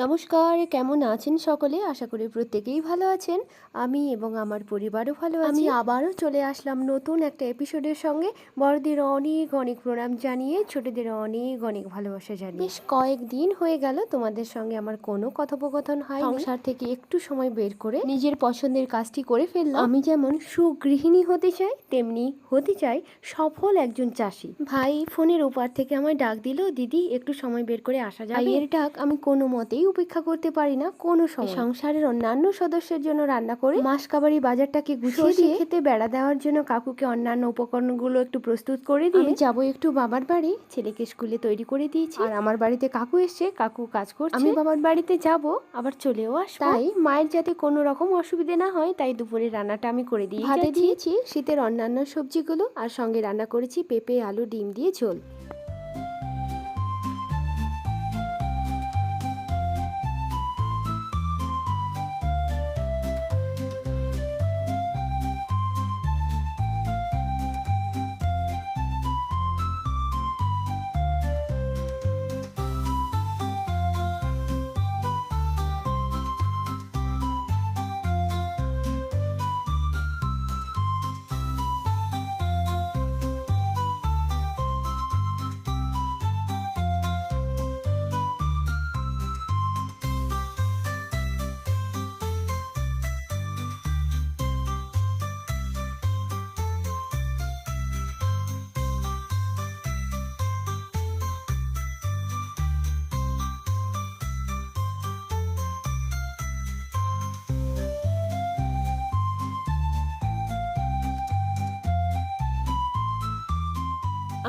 নমস্কার কেমন আছেন সকলে? আশা করি প্রত্যেকেই ভালো আছেন। আমি এবং আমার পরিবারও ভালো আছি। আমি আবারও চলে আসলাম নতুন একটা এপিসোডের সঙ্গে। বড়দের অনেক অনেক প্রণাম জানিয়ে ছোটদের অনেক অনেক ভালোবাসা জানিয়ে। বেশ কয়েকদিন হয়ে গেল তোমাদের সঙ্গে আমার কোনো কথোপকথন হয় সংসার থেকে একটু সময় বের করে নিজের পছন্দের কাজটি করে ফেললাম। আমি যেমন সুগৃহিণী হতে চাই তেমনি হতে চাই সফল একজন চাষি। ভাই ফোনের ওপার থেকে আমায় ডাক দিল দিদি একটু সময় বের করে আসা যায় এর ডাক আমি কোনো মতেই উপেক্ষা করতে পারি না কোনো সময়। সংসারের অন্যান্য সদস্যের জন্য রান্না করে মাসকাবারি বাজারটাকে গুছিয়ে দিয়ে খেতে বেড়া দেওয়ার জন্য কাকুকে অন্যান্য উপকরণগুলো একটু প্রস্তুত করে দিয়ে যাব একটু বাবার বাড়ি ছেলেকে স্কুলে তৈরি করে দিয়েছি। আর আমার বাড়িতে কাকু এসছে কাকু কাজ করছে। আমি বাবার বাড়িতে যাব আবার চলেও আসব। তাই মায়ের যাতে কোনো রকম অসুবিধে না হয় তাই দুপুরে রান্নাটা আমি করে দিয়ে ভাতে দিয়েছি শীতের অন্যান্য সবজিগুলো আর সঙ্গে রান্না করেছি পেঁপে আলু ডিম দিয়ে ঝোল।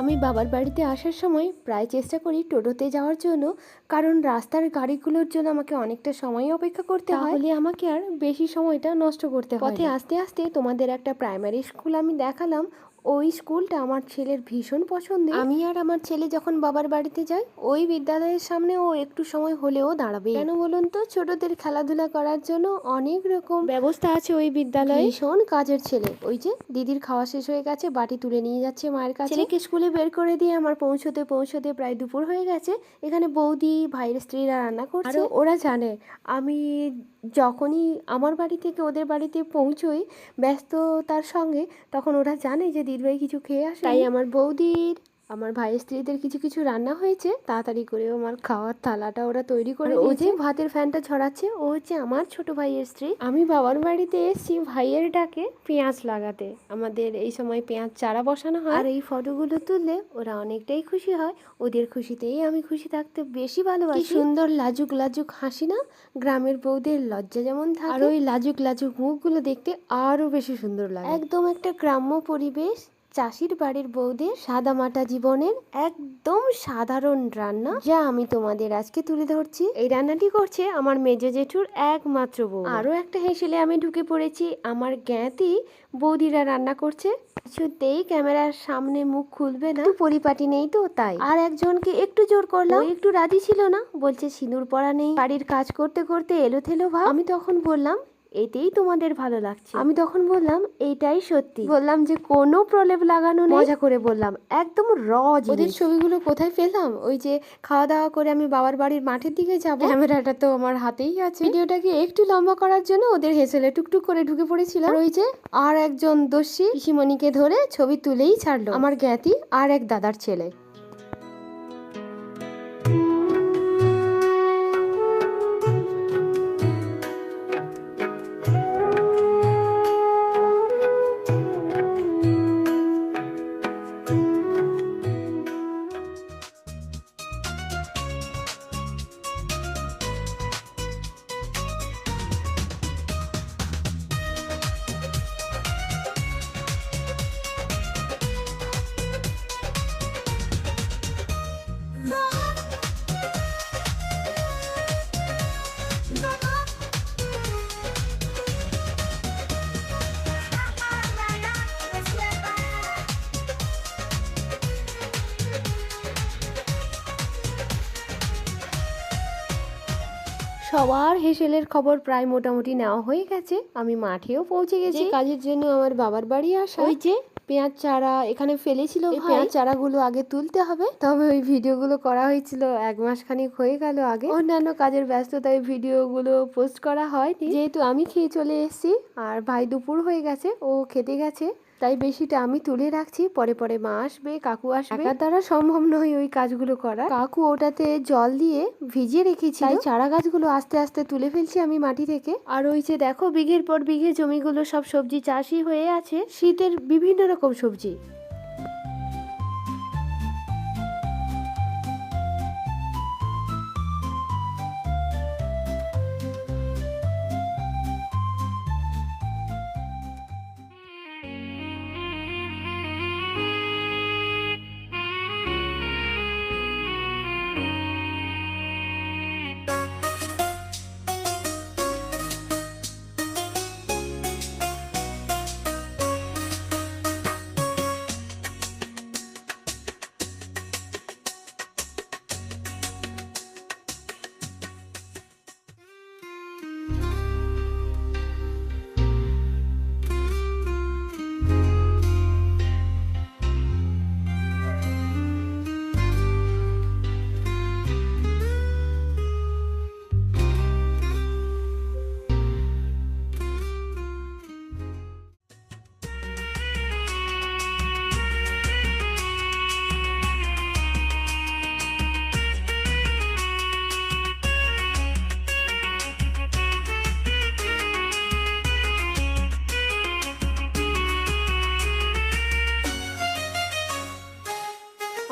আমি বাবার বাড়িতে আসার সময় প্রায় চেষ্টা করি টোটোতে যাওয়ার জন্য কারণ রাস্তার গাড়িগুলোর জন্য আমাকে অনেকটা সময় অপেক্ষা করতে হয়। তাহলে আমাকে আর বেশি সময়টা নষ্ট করতে হয় পথে আস্তে আস্তে তোমাদের একটা প্রাইমারি স্কুল আমি দেখালাম ওই স্কুলটা আমার ছেলের ভীষণ পছন্দের। আমি আর আমার ছেলে যখন বাবার বাড়িতে যাই ওই বিদ্যালয়ের সামনে ও একটু সময় হলেও দাঁড়াবে। কেন বলুন তো? ছোটদের খেলাধুলা করার জন্য অনেক রকম ব্যবস্থা আছে ওই বিদ্যালয়ে। ভীষণ কাজের ছেলে। ওই যে দিদির খাওয়া শেষ হয়ে গেছে বাটি তুলে নিয়ে যাচ্ছে মায়ের কাছে। ছেলেকে স্কুলে বের করে দিয়ে আমার পৌঁছতে পৌঁছতে প্রায় দুপুর হয়ে গেছে। এখানে বৌদি ভাইয়ের স্ত্রীরা রান্না করছে। ওরা জানে আমি যখনই আমার বাড়ি থেকে ওদের বাড়িতে পৌঁছোই ব্যস্ততার সঙ্গে, তখন ওরা জানে যে দিদিভাই কিছু খেয়ে আসে তাই আমার বৌদির আমার ভাইয়ের স্ত্রীদের কিছু কিছু রান্না হয়েছে তাড়াতাড়ি করে আমার খাওয়ার থালাটা ওরা তৈরি করে ও যে ভাতের ফ্যানটা ছড়াচ্ছে ও হচ্ছে আমার ছোট ভাইয়ের স্ত্রী। আমি বাবার বাড়িতে এসেছি ভাইয়ের ডাকে পেঁয়াজ লাগাতে। আমাদের এই সময় পেঁয়াজ চারা বসানো হয়। আর এই ফটোগুলো তুললে ওরা অনেকটাই খুশি হয়। ওদের খুশিতেই আমি খুশি থাকতে বেশি ভালোবাসি। সুন্দর লাজুক লাজুক হাসি না? গ্রামের বউদের লজ্জা যেমন থাকে। আর ওই লাজুক লাজুক মুখগুলো দেখতে আরও বেশি সুন্দর লাগে। একদম একটা গ্রাম্য পরিবেশ। চাষির বাড়ির বউদের সাদামাটা জীবনের একদম সাধারণ রান্না যা আমি তোমাদের আজকে তুলে ধরছি। এই রান্নাটি করছে আমার মেজো জেঠুর একমাত্র বউ। আরও একটা হেসেলে আমি ঢুকে পড়েছি। আমার জ্ঞাতি বৌদিরা রান্না করছে। কিছুতেই ক্যামেরার সামনে মুখ খুলবে না। পরিপাটি নেই তো, তাই। আর একজনকে একটু জোর করলাম। একটু রাজি ছিল না। বলছে, সিঁদুর পরা নেই। বাড়ির কাজ করতে করতে এলো থেলো ভাব। আমি তখন বললাম এতেই তোমাদের ভালো লাগছে। আমি তখন বললাম এইটাই সত্যি। বললাম যে কোনো প্রলেপ লাগানো নেই? মজা করে বললাম একদম র ওদের ছবিগুলো কোথায় পেলাম? ওই যে খাওয়া দাওয়া করে আমি বাবার বাড়ির মাঠের দিকে যাব? ক্যামেরাটা তো আমার হাতেই আছে। ভিডিওটাকে একটু লম্বা করার জন্য ওদের হেসেলে টুকটুক করে ঢুকে পড়েছিল ওই যে আর একজন দস্যি পিসিমণিকে ধরে ছবি তুলেই ছাড়লো। আমার জ্ঞাতি আর এক দাদার ছেলে। সবার হেসেলের খবর প্রায় মোটামুটি নেওয়া হয়ে গেছে। আমি মাঠেও পৌঁছে গেছি। কাজের জন্য আমার বাবার বাড়ি আসা। ওই যে পেঁয়াজ চারা এখানে ফেলেছিল পেঁয়াজ চারাগুলো আগে তুলতে হবে। তবে ওই ভিডিওগুলো করা হয়েছিল এক মাস খানিক হয়ে গেল আগে। অন্যান্য কাজের ব্যস্ততায় ভিডিওগুলো পোস্ট করা হয়নি। যেহেতু আমি খেয়ে চলে এসেছি আর ভাই দুপুর হয়ে গেছে ও খেতে গেছে। তাই বেশিটা আমি তুলে রাখছি, পরে পরে মা আসবে, কাকু আসবে। একার দ্বারা সম্ভব নয় ওই কাজগুলো করা। কাকু ওটাতে জল দিয়ে ভিজিয়ে রেখেছি তাই চারা গাছগুলো আস্তে আস্তে তুলে ফেলছি আমি মাটি থেকে। আর ওই যে দেখো, বিঘের পর বিঘে জমিগুলো সব সবজি চাষই হয়ে আছে। শীতের বিভিন্ন রকম সবজি।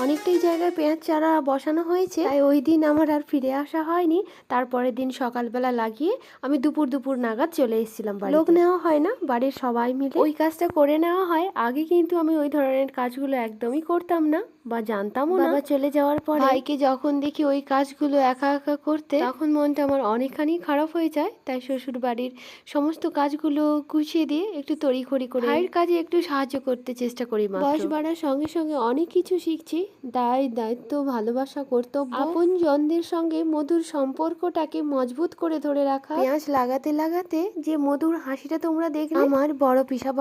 অনেকটাই জায়গায় পেঁয়াজ চারা বসানো হয়েছে। তাই ওই দিন আমার আর ফিরে আসা হয়নি। তারপরের দিন সকালবেলা লাগিয়ে আমি দুপুর দুপুর নাগাদ চলে এসেছিলাম। লোক নেওয়া হয় না বাড়ির সবাই মিলে। ওই কাজটা করে নেওয়া হয়। আগে কিন্তু আমি ওই ধরনের কাজগুলো একদমই করতাম না। বা জানতামও না। বাবা চলে যাওয়ার পর ভাইকে যখন দেখি ওই কাজগুলো একা একা করতে তখন মনটা আমার অনেকখানি খারাপ হয়ে যায়। তাই শ্বশুর বাড়ির সমস্ত কাজগুলো গুছিয়ে দিয়ে একটু তড়িঘড়ি করে ভাইয়ের কাজে একটু সাহায্য করতে চেষ্টা করি বয়স বাড়ার সঙ্গে সঙ্গে অনেক কিছু শিখছি। দায় দায়িত্ব ভালোবাসা কর্তব্য আপন জনদের সঙ্গে মধুর সম্পর্কটাকে মজবুত করে ধরে রাখা। পেঁয়াজ লাগাতে লাগাতে যে মধুর হাসিটা তোমরা দেখলে আমার বড় পিসা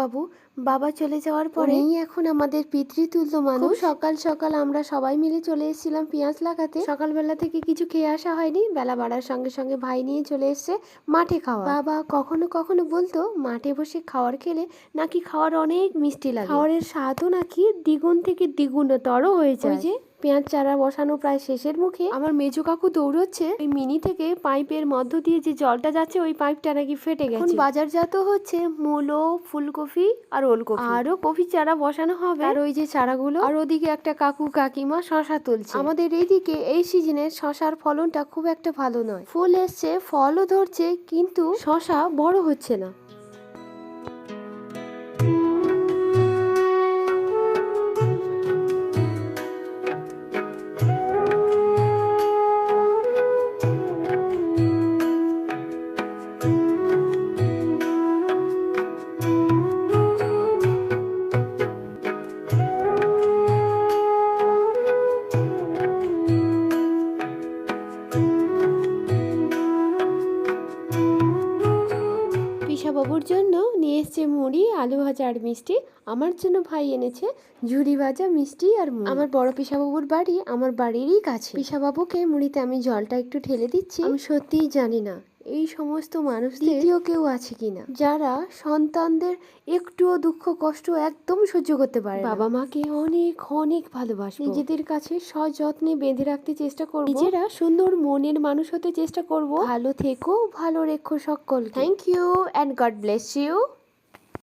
বাবু চলে যাওয়ার পরে এখন আমাদের পিতৃতুল্য মানুষ। সকাল সকাল আমরা সবাই মিলে চলে এসেছিলাম পেঁয়াজ লাগাতে। সকালবেলা থেকে কিছু খেয়ে আসা হয়নি। বেলা বাড়ার সঙ্গে সঙ্গে ভাই নিয়ে চলে এসছে মাঠে খাওয়া। বাবা কখনো কখনো বলতো মাঠে বসে খাওয়ার খেলে নাকি খাওয়ার অনেক মিষ্টি লাগে। খাওয়ারের স্বাদও নাকি দ্বিগুণ থেকে দ্বিগুণতর হয়ে যায়। যে পেঁয়াজ চারা বসানো প্রায় শেষের মুখে আমার মেজো কাকু দৌড়চ্ছে ওই মিনি থেকে পাইপের মধ্য দিয়ে যে জলটা যাচ্ছে ওই পাইপটা নাকি ফেটে গেছে। এখন বাজারজাত হচ্ছে মূলো ফুলকপি আর ওলকপি। আরও কফি চারা বসানো হবে। আর ওই যে চারাগুলো। আর ওদিকে একটা কাকু কাকিমা শশা তুলছে। আমাদের এইদিকে এই সিজনে শশার ফলনটা খুব একটা ভালো নয়। ফুল এসছে ফলও ধরছে কিন্তু শশা বড় হচ্ছে না। পিসাবাবুর জন্য নিয়ে এসছে মুড়ি আলু ভাজা আর মিষ্টি। আমার জন্য ভাই এনেছে ঝুড়ি ভাজা মিষ্টি আর আমার বড় পিসাবাবুর বাড়ি আমার বাড়িরই কাছে। পিসাবাবুকে মুড়িতে আমি জলটা একটু ঠেলে দিচ্ছি। আমি সত্যিই জানি না। এই সমস্ত মানুষ দ্বিতীয় কেউ আছে কিনা? যারা সন্তানদের একটুও দুঃখ কষ্ট একদম সহ্য করতে পারে বাবা মাকে অনেক অনেক ভালোবাসবো। নিজেদের কাছে সযত্নে বেঁধে রাখতে চেষ্টা করব। নিজেরা সুন্দর মনের মানুষ হতে চেষ্টা করব। ভালো থেকো ভালো রেখো সকল thank you and God bless you